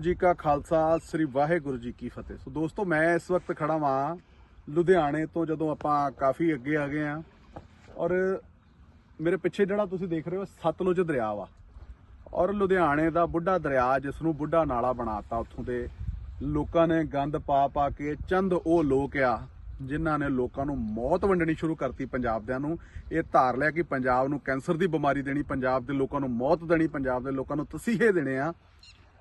ਜੀ ਕਾ ਖਾਲਸਾ, ਸ੍ਰੀ ਵਾਹਿਗੁਰੂ ਜੀ ਕੀ ਫਤਿਹ। ਸੋ ਦੋਸਤੋ, ਮੈਂ ਇਸ ਵਕਤ ਖੜਾ ਵਾਂ ਲੁਧਿਆਣੇ ਤੋਂ ਜਦੋਂ ਆਪਾਂ ਕਾਫੀ ਅੱਗੇ ਆ ਗਏ ਆ। ਔਰ ਮੇਰੇ ਪਿੱਛੇ ਜਿਹੜਾ ਤੁਸੀਂ ਦੇਖ ਰਹੇ ਹੋ, ਸਤਲੁਜ ਦਰਿਆ ਵਾ। ਔਰ ਲੁਧਿਆਣੇ ਦਾ ਬੁੱਢਾ ਦਰਿਆ ਜਿਸ ਨੂੰ ਬੁੱਢਾ ਨਾਲਾ ਬਣਾਤਾ ਉੱਥੋਂ ਦੇ ਲੋਕਾਂ ਨੇ ਗੰਦ ਪਾ ਪਾ ਕੇ, ਚੰਦ ਉਹ ਲੋਕ ਆ, ਜਿਨ੍ਹਾਂ ਨੇ ਲੋਕਾਂ ਨੂੰ ਮੌਤ ਵੰਡਣੀ ਸ਼ੁਰੂ ਕਰਤੀ ਪੰਜਾਬ ਦਿਆਂ ਨੂੰ। ਇਹ ਧਾਰ ਲਿਆ ਕਿ ਪੰਜਾਬ ਨੂੰ ਕੈਂਸਰ ਦੀ ਬਿਮਾਰੀ ਦੇਣੀ, ਪੰਜਾਬ ਦੇ ਲੋਕਾਂ ਨੂੰ ਮੌਤ ਦੇਣੀ, ਪੰਜਾਬ ਦੇ ਲੋਕਾਂ ਨੂੰ ਤਸੀਹੇ ਦੇਣੇ ਆ।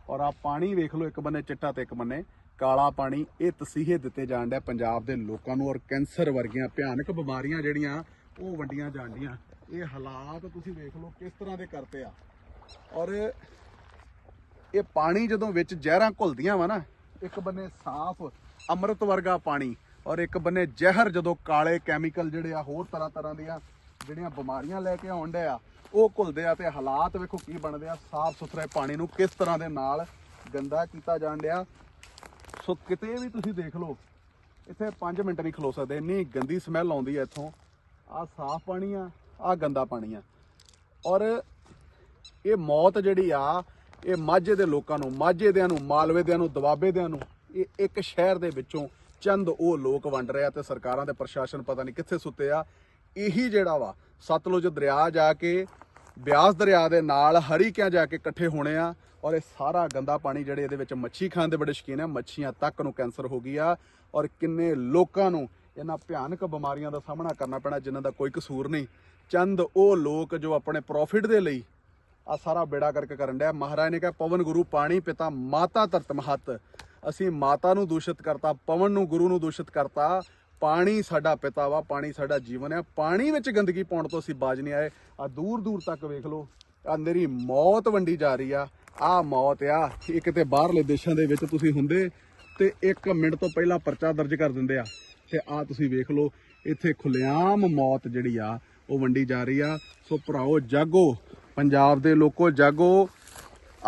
ਔਰ ਆ ਪਾਣੀ ਵੇਖ ਲਓ, ਇੱਕ ਬੰਨੇ ਚਿੱਟਾ ਤੇ ਇੱਕ ਬੰਨੇ ਕਾਲਾ ਪਾਣੀ। ਇਹ ਤਸੀਹੇ ਦਿੱਤੇ ਜਾਣ ਡਿਆ ਪੰਜਾਬ ਦੇ ਲੋਕਾਂ ਨੂੰ ਔਰ ਕੈਂਸਰ ਵਰਗੀਆਂ ਭਿਆਨਕ ਬਿਮਾਰੀਆਂ ਜਿਹੜੀਆਂ ਉਹ ਵੰਡੀਆਂ ਜਾਂਦੀਆਂ ਇਹ ਹਾਲਾਤ ਤੁਸੀਂ ਵੇਖ ਲਓ ਕਿਸ ਤਰ੍ਹਾਂ ਦੇ ਕਰਤੇ ਆ। ਔਰ ਇਹ ਪਾਣੀ ਜਦੋਂ ਵਿੱਚ ਜ਼ਹਿਰਾਂ ਘੁਲਦੀਆਂ ਵਾ ਨਾ, ਇੱਕ ਬੰਨੇ ਸਾਫ਼ ਅੰਮ੍ਰਿਤ ਵਰਗਾ ਪਾਣੀ ਔਰ ਇੱਕ ਬੰਨੇ ਜ਼ਹਿਰ ਜਦੋਂ ਕਾਲੇ ਕੈਮੀਕਲ ਜਿਹੜੇ ਆ ਹੋਰ ਤਰ੍ਹਾਂ ਤਰ੍ਹਾਂ ਦੀਆਂ ਜਿਹੜੀਆਂ ਬਿਮਾਰੀਆਂ ਲੈ ਕੇ ਆਉਣ ਆ, ਉਹ ਘੁਲਦੇ ਆ ਤੇ ਹਾਲਾਤ ਵੇਖੋ ਕੀ ਬਣਦੇ ਆ। ਸਾਫ਼ ਸੁਥਰੇ ਪਾਣੀ ਨੂੰ ਕਿਸ ਤਰ੍ਹਾਂ ਦੇ ਨਾਲ ਗੰਦਾ ਕੀਤਾ ਜਾਣ ਡਿਆ। ਸੋ ਕਿਤੇ ਵੀ ਤੁਸੀਂ ਦੇਖ ਲਓ, ਇੱਥੇ 5 ਮਿੰਟ ਨਹੀਂ ਖਲੋ ਸਕਦੇ। ਇੰਨੀ ਗੰਦੀ ਸਮੈਲ ਆਉਂਦੀ ਹੈ ਇੱਥੋਂ। ਆ ਸਾਫ਼ ਪਾਣੀ ਆ ਆ ਗੰਦਾ ਪਾਣੀ ਆ। ਔਰ ਇਹ ਮੌਤ ਜਿਹੜੀ ਆ, ਇਹ ਮਾਝੇ ਦੇ ਲੋਕਾਂ ਨੂੰ ਮਾਝੇ ਦਿਆਂ ਨੂੰ ਮਾਲਵੇ ਦਿਆਂ ਨੂੰ ਦਵਾਬੇ ਦਿਆਂ ਨੂੰ, ਇਹ ਇੱਕ ਸ਼ਹਿਰ ਦੇ ਵਿੱਚੋਂ ਚੰਦ ਉਹ ਲੋਕ ਵੰਡ ਰਿਹਾ ਤੇ ਸਰਕਾਰਾਂ ਤੇ ਪ੍ਰਸ਼ਾਸਨ ਪਤਾ ਨਹੀਂ ਕਿੱਥੇ ਸੁੱਤੇ ਆ। ਇਹੀ ਜਿਹੜਾ ਵਾ, ਸਤਲੁਜ ਦਰਿਆ ਜਾ ਕੇ, ਬਿਆਸ ਦਰਿਆ ਦੇ ਨਾਲ ਹਰੀਕਿਆਂ ਜਾ ਕੇ ਇਕੱਠੇ ਹੋਣੇ ਆ ਔਰ ਇਹ ਸਾਰਾ ਗੰਦਾ ਪਾਣੀ ਜਿਹੜੇ ਇਹਦੇ ਵਿੱਚ ਮੱਛੀ ਖਾਣ ਦੇ ਬੜੇ ਸ਼ੌਕੀਨ ਆ, ਮੱਛੀਆਂ ਤੱਕ ਨੂੰ ਕੈਂਸਰ ਹੋ ਗਈ ਆ ਔਰ ਕਿੰਨੇ ਲੋਕਾਂ ਨੂੰ ਇਹਨਾਂ ਭਿਆਨਕ ਬਿਮਾਰੀਆਂ ਦਾ ਸਾਹਮਣਾ ਕਰਨਾ ਪੈਣਾ ਜਿਨ੍ਹਾਂ ਦਾ ਕੋਈ ਕਸੂਰ ਨਹੀਂ। ਚੰਦ ਉਹ ਲੋਕ ਜੋ ਆਪਣੇ ਪ੍ਰੋਫਿਟ ਦੇ ਲਈ ਆ ਸਾਰਾ ਬੇੜਾ ਕਰਕੇ ਕਰਨ ਡਿਆ। ਮਹਾਰਾਜ ਨੇ ਕਿਹਾ, ਪਵਨ ਗੁਰੂ ਪਾਣੀ, ਪਿਤਾ ਮਾਤਾ ਧਰਤ ਮਹਤ। ਅਸੀਂ ਮਾਤਾ ਨੂੰ ਦੂਸ਼ਿਤ ਕਰਤਾ, ਪਵਨ ਨੂੰ, ਗੁਰੂ ਨੂੰ ਦੂਸ਼ਿਤ ਕਰਤਾ। ਪਾਣੀ ਸਾਡਾ ਪਿਤਾ ਵਾ, ਪਾਣੀ ਸਾਡਾ ਜੀਵਨ ਆ। ਪਾਣੀ ਵਿੱਚ ਗੰਦਗੀ ਪਾਉਣ ਤੋਂ ਅਸੀਂ ਬਾਜ ਨਹੀਂ ਆਏ। ਆ ਦੂਰ ਦੂਰ ਤੱਕ ਵੇਖ ਲਓ ਆ ਮੇਰੀ ਮੌਤ ਵੰਡੀ ਜਾ ਰਹੀ ਆ। ਆ ਮੌਤ ਆ, ਇਹ ਕਿਤੇ ਬਾਹਰਲੇ ਦੇਸ਼ਾਂ ਦੇ ਵਿੱਚ ਤੁਸੀਂ ਹੁੰਦੇ ਤੇ 1 ਮਿੰਟ ਤੋਂ ਪਹਿਲਾਂ ਪਰਚਾ ਦਰਜ ਕਰ ਦਿੰਦੇ ਆ। ਤੇ ਆ ਤੁਸੀਂ ਵੇਖ ਲਓ, ਇੱਥੇ ਖੁੱਲਿਆਮ ਮੌਤ ਜਿਹੜੀ ਆ, ਉਹ ਵੰਡੀ ਜਾ ਰਹੀ ਆ। ਸੋ ਭਰਾਓ, ਜਾਗੋ। ਪੰਜਾਬ ਦੇ ਲੋਕੋ, ਜਾਗੋ।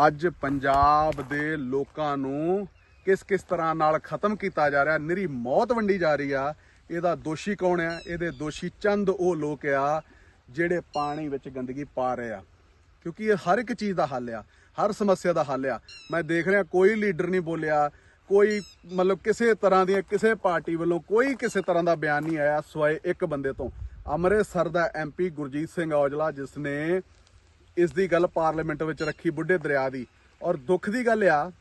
ਅੱਜ ਪੰਜਾਬ ਦੇ ਲੋਕਾਂ ਨੂੰ ਕਿਸ ਕਿਸ ਤਰ੍ਹਾਂ ਨਾਲ ਖਤਮ ਕੀਤਾ ਜਾ ਰਿਹਾ, ਨਿਰੀ ਮੌਤ ਵੰਡੀ ਜਾ ਰਹੀ ਆ, ਇਹਦਾ ਦੋਸ਼ੀ ਕੌਣ ਆ? ਇਹਦੇ ਦੋਸ਼ੀ ਚੰਦ ਉਹ ਲੋਕ ਆ, ਜਿਹੜੇ ਪਾਣੀ ਵਿੱਚ ਗੰਦਗੀ ਪਾ ਰਹੇ ਆ। ਕਿਉਂਕਿ ਇਹ ਹਰ ਇੱਕ ਚੀਜ਼ ਦਾ ਹੱਲ ਆ, ਹਰ ਸਮੱਸਿਆ ਦਾ ਹੱਲ ਆ। ਮੈਂ ਦੇਖ ਰਿਹਾ, ਕੋਈ ਲੀਡਰ ਨਹੀਂ ਬੋਲਿਆ, ਕੋਈ ਮਤਲਬ ਕਿਸੇ ਤਰ੍ਹਾਂ ਦੀ ਕਿਸੇ ਪਾਰਟੀ ਵੱਲੋਂ ਕੋਈ ਕਿਸੇ ਤਰ੍ਹਾਂ ਦਾ ਬਿਆਨ ਨਹੀਂ ਆਇਆ ਸਵਾਏ ਇੱਕ ਬੰਦੇ ਤੋਂ। ਅੰਮ੍ਰਿਤਸਰ ਦਾ ਐਮਪੀ ਗੁਰਜੀਤ ਸਿੰਘ ਔਜਲਾ, ਜਿਸ ਨੇ ਇਸ ਦੀ ਗੱਲ ਪਾਰਲੀਮੈਂਟ ਵਿੱਚ ਰੱਖੀ ਬੁੱਢੇ ਦਰਿਆ ਦੀ। ਔਰ ਦੁੱਖ ਦੀ ਗੱਲ ਆ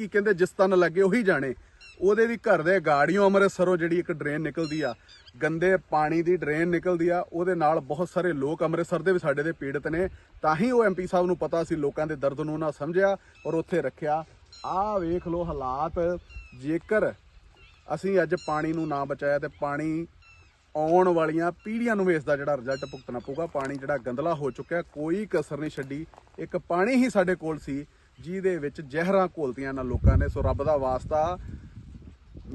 ਕੀ ਕਹਿੰਦੇ, ਜਿਸ ਤਨ ਲੱਗੇ ਉਹੀ ਜਾਣੇ। ਉਹਦੇ ਵੀ ਘਰ ਦੇ ਗਾੜੀਆਂ ਅੰਮ੍ਰਿਤਸਰੋਂ ਜਿਹੜੀ ਇੱਕ ਡਰੇਨ ਨਿਕਲਦੀ ਆ, ਗੰਦੇ ਪਾਣੀ ਦੀ ਡਰੇਨ ਨਿਕਲਦੀ ਆ, ਉਹਦੇ ਨਾਲ ਬਹੁਤ ਸਾਰੇ ਲੋਕ ਅੰਮ੍ਰਿਤਸਰ ਦੇ ਵੀ ਸਾਡੇ ਦੇ ਪੀੜਤ ਨੇ। ਤਾਂ ਹੀ ਉਹ ਐਮਪੀ ਸਾਹਿਬ ਨੂੰ ਪਤਾ ਸੀ, ਲੋਕਾਂ ਦੇ ਦਰਦ ਨੂੰ ਨਾ ਸਮਝਿਆ ਔਰ ਉੱਥੇ ਰੱਖਿਆ। ਆਹ ਵੇਖ ਲਓ ਹਾਲਾਤ, ਜੇਕਰ ਅਸੀਂ ਅੱਜ ਪਾਣੀ ਨੂੰ ਨਾ ਬਚਾਇਆ ਤੇ ਪਾਣੀ ਆਉਣ ਵਾਲੀਆਂ ਪੀੜ੍ਹੀਆਂ ਨੂੰ ਵੀ ਇਸ ਦਾ ਜਿਹੜਾ ਰਿਜ਼ਲਟ ਭੁਗਤਣਾ ਪਊਗਾ। ਪਾਣੀ ਜਿਹੜਾ ਗੰਦਲਾ ਹੋ ਚੁੱਕਿਆ, ਕੋਈ ਕਸਰ ਨਹੀਂ ਛੱਡੀ। ਇੱਕ ਪਾਣੀ ਹੀ ਸਾਡੇ ਕੋਲ ਸੀ। ਜਿਹਦੇ ਵਿੱਚ ਜ਼ਹਿਰਾਂ ਘੋਲਤੀਆਂ ਨਾ ਲੋਕਾਂ ਨੇ। ਸੋ ਰੱਬ ਦਾ ਵਾਸਤਾ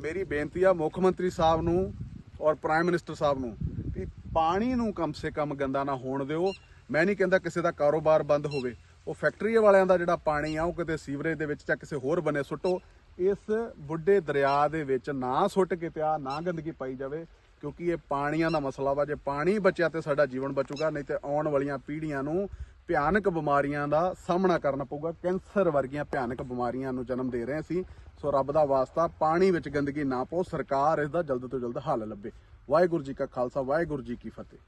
ਮੇਰੀ ਬੇਨਤੀ ਆ ਮੁੱਖ ਮੰਤਰੀ ਸਾਹਿਬ ਨੂੰ ਔਰ ਪ੍ਰਾਈਮ ਮਿਨਿਸਟਰ ਸਾਹਿਬ ਨੂੰ ਕਿ ਪਾਣੀ ਨੂੰ ਕਮ ਸੇ ਕਮ ਗੰਦਾ ਨਾ ਹੋਣ ਦਿਓ। ਮੈਂ ਨਹੀਂ ਕਹਿੰਦਾ ਕਿਸੇ ਦਾ ਕਾਰੋਬਾਰ ਬੰਦ ਹੋਵੇ। ਉਹ ਫੈਕਟਰੀ ਵਾਲਿਆਂ ਦਾ ਜਿਹੜਾ ਪਾਣੀ ਆ, ਉਹ ਕਿਤੇ ਸੀਵਰੇਜ ਦੇ ਵਿੱਚ ਜਾਂ ਕਿਸੇ ਹੋਰ ਬਨੇ ਸੁੱਟੋ। ਇਸ ਬੁੱਢੇ ਦਰਿਆ ਦੇ ਵਿੱਚ ਨਾ ਸੁੱਟ ਕੇ ਪਿਆ, ਨਾ ਗੰਦਗੀ ਪਾਈ ਜਾਵੇ, ਕਿਉਂਕਿ ਇਹ ਪਾਣੀਆਂ ਦਾ ਮਸਲਾ ਵਾ। ਜੇ ਪਾਣੀ ਬਚਿਆ ਤੇ ਸਾਡਾ ਜੀਵਨ ਬਚੂਗਾ, ਨਹੀਂ ਤੇ ਆਉਣ ਵਾਲੀਆਂ ਪੀੜ੍ਹੀਆਂ ਨੂੰ ਭਿਆਨਕ ਬਿਮਾਰੀਆਂ ਦਾ ਸਾਹਮਣਾ ਕਰਨਾ ਪਊਗਾ। ਕੈਂਸਰ ਵਰਗੀਆਂ ਭਿਆਨਕ ਬਿਮਾਰੀਆਂ ਨੂੰ ਜਨਮ ਦੇ ਰਹੇ ਸੀ। ਸੋ ਰੱਬ ਦਾ ਵਾਸਤਾ ਪਾਣੀ ਵਿੱਚ ਗੰਦਗੀ ਨਾ ਪਾਓ। ਸਰਕਾਰ ਇਸ ਦਾ ਜਲਦ ਤੋਂ ਜਲਦ ਹੱਲ ਲੱਭੇ। ਵਾਹਿਗੁਰੂ ਜੀ ਕਾ ਖਾਲਸਾ, ਵਾਹਿਗੁਰੂ ਜੀ ਕੀ ਫਤਿਹ।